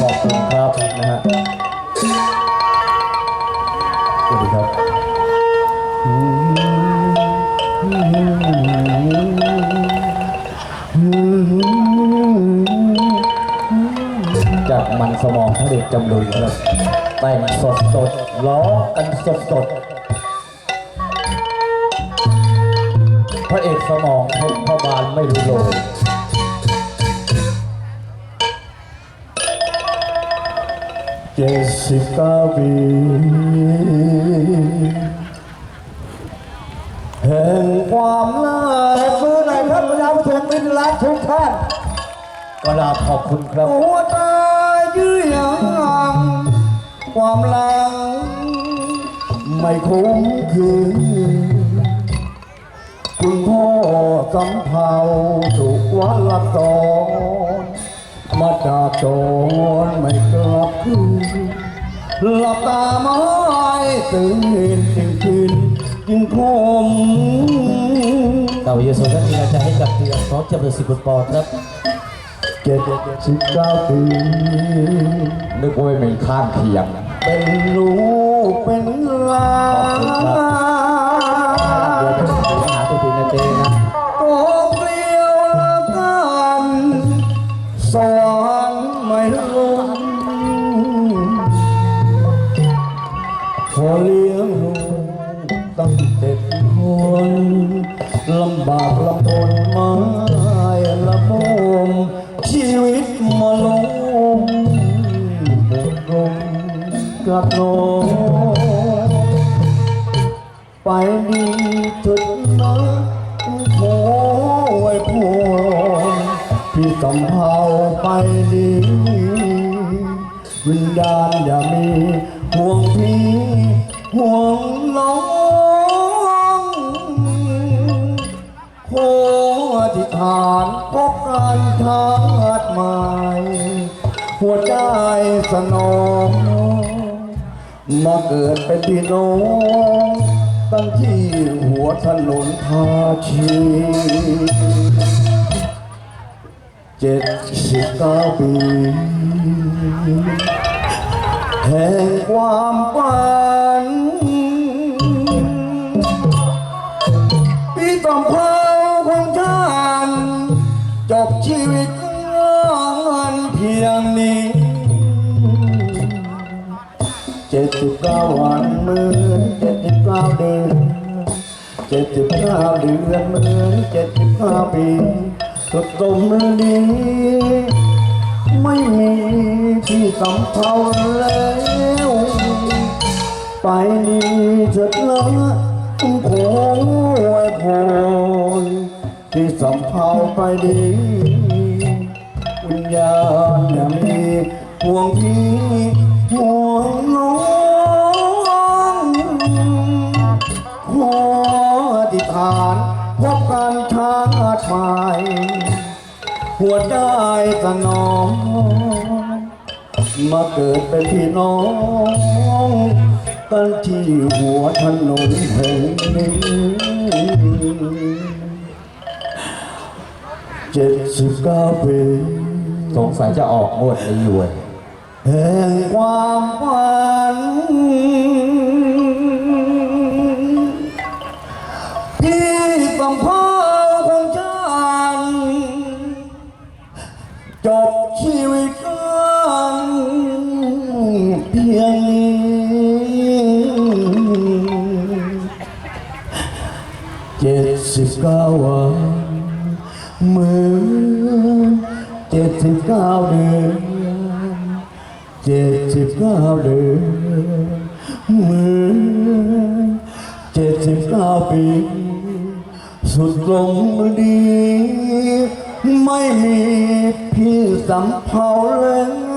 ขอบคุณครับนะฮะสวัสดีครับจากมันสมองพระเดชจำลุยครับแต่งสดสดล้อกันสดสดพระเอกสมองพระบาลไม่รู้เล เจ็ดสิบเก้าปีแห่งความลาตบมือหน่อยครับประชาชนมิตรรักทุกท่านกราบขอบคุณครับหัวตายยื้อยังความหลัง ไม่คุ้มคืนคุณพ่อสำเภาถูกวัดละตอนมาจากโจรไม่กลับคืน หลับตาไม้ตื่นเห็นสิ่งคืนยิ่งคมเต่าเยโสท่านมีอาจารย์ให้กับเตียงพร้อมจะเปิดสิบปอนด์ครับเจ็ดสิบเก้าปีนึกว่าเป็นข้างเคียง เป็นลูกเป็น ตั้งเจ็ดคนลำบากลำทนมาละมุมชีวิตมาลงหมดลมกับโนไปดีจุดนะโอ้ยพรพี่สำเภาไปดีวิญญาณอย่ามีห่วงพี่ห่วงน้อง ฐานพบกันชาติใหม่หัวใจสนองมาเกิดเป็นพี่น้องตั้งที่หัวถนนทาชีเจ็ดสิบเก้าปีแห่งความฝันพี่ต้องเผ จ็ดสิบเก้าวันเหมือนเจ็ดสิบเก้าเดือนเจ็ดสิบเก้าเดือนเหมือนเจ็ดสิบเก้าปีสุดตรงนี้ไม่มีที่สำเภาแล้วไปนี้เถิดนะคุณคงไว้พรที่สำเภาไปดีวิญญาณอย่ามีห่วงพี่ อธิษฐานพบกันชาติใหม่หัวใจสนองมาเกิดเป็นพี่น้องกันที่หัวถนนแห่งนี้เจ็ดสิบเก้าปีสงสัยจะออกงวดนี้อยู่เว้ยแห่งความฝัน บเก้าวันเหมือนเจ็ดสิบเก้าเดือนเจ็ดสิบเก้าเดือนเหมือนเจ็ดสิบเก้าปี สุดลงดี ไม่มีพี่สำเภาแล้ว